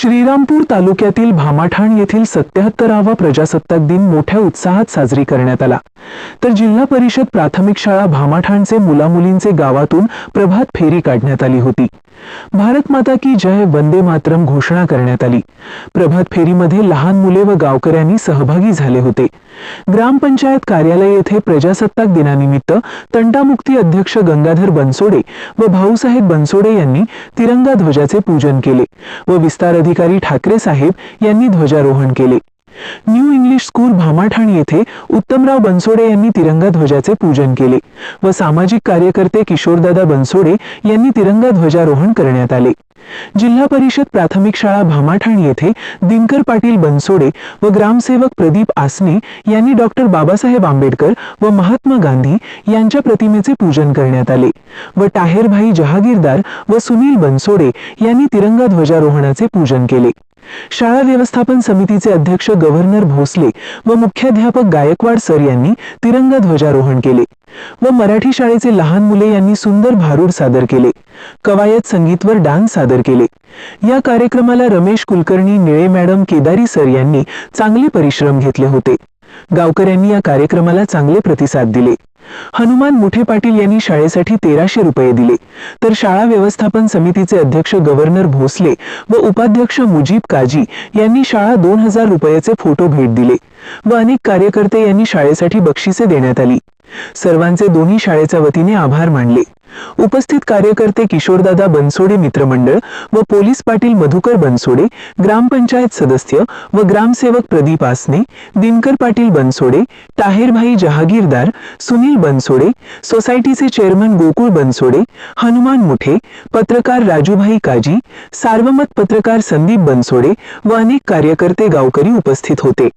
श्रीरामपूर तालुक्यातील भामाठाण येथील सत्याहत्तरावा प्रजासत्ताक दिन मोठ्या उत्साहात साजरी करण्यात आला. तर जिल्हा परिषद प्राथमिक शाळा भामाठाणचे मुलामुलींचे गावातून प्रभात फेरी काढण्यात आली होती. भारत माता की जय वंदे मातरम घोषणा करण्यात आली. प्रभात फेरीमध्ये लहान मुले व गावकऱ्यांनी सहभागी झाले होते. ग्रामपंचायत कार्यालय येथे प्रजासत्ताक दिनानिमित्त तंटामुक्ती अध्यक्ष गंगाधर बनसोडे व भाऊसाहेब बनसोडे यांनी तिरंगा ध्वजाचे पूजन केले. व विस्तार अधिकारी ठाकरे साहेब यांनी ध्वजारोहण केले. न्यू इंग्लिश स्कूल भामाठाण येथे उत्तमराव बनसोडे यांनी तिरंगा ध्वजाचे पूजन केले व सामाजिक कार्यकर्ते किशोरदादा बनसोडे यांनी तिरंगा ध्वजारोहण करण्यात आले. जिल्हा परिषद प्राथमिक शाळा भामाठाण येथे दिनकर पाटील बनसोडे व ग्रामसेवक प्रदीप आसने यांनी डॉक्टर बाबासाहेब आंबेडकर व महात्मा गांधी यांच्या प्रतिमेचे पूजन करण्यात आले व टाहेरभाई जहागीरदार व सुनील बनसोडे यांनी तिरंगा ध्वजारोहणाचे पूजन केले. शाळा व्यवस्थापन समितीचे अध्यक्ष गव्हर्नर भोसले व मुख्याध्यापक गायकवाड सर यांनी तिरंगा ध्वजारोहण केले. व मराठी शाळेचे लहान मुले यांनी सुंदर भारूड सादर केले. कवायत संगीतवर डान्स सादर केले. या कार्यक्रमाला रमेश कुलकर्णी निळे मॅडम केदारी सर यांनी चांगले परिश्रम घेतले होते. गावकऱ्यांनी या कार्यक्रमाला चांगले प्रतिसाद दिले. हनुमान मुठे पाटील यांनी शाळेसाठी तेराशे रुपये दिले. तर शाळा व्यवस्थापन समितीचे अध्यक्ष गव्हर्नर भोसले व उपाध्यक्ष मुजीब काजी यांनी शाळा दोन हजार रुपयाचे फोटो भेट दिले व अनेक कार्यकर्ते यांनी शाळेसाठी बक्षिसे देण्यात आली. सर्वांचे दोन्ही शाळेच्या वतीने आभार मानले. उपस्थित कार्यकर्ते किशोरदादा बनसोडे मित्रमंडळ व पोलीस पाटील मधुकर बनसोडे ग्रामपंचायत सदस्य व ग्रामसेवक प्रदीप आसने दिनकर पाटील बनसोडे ताहेरभाई जहागीरदार सुनील बनसोडे सोसायटीचे चेअरमन गोकुळ बनसोडे हनुमान मुठे पत्रकार राजूभाई काजी सार्वमत पत्रकार संदीप बनसोडे व अनेक कार्यकर्ते गावकरी उपस्थित होते.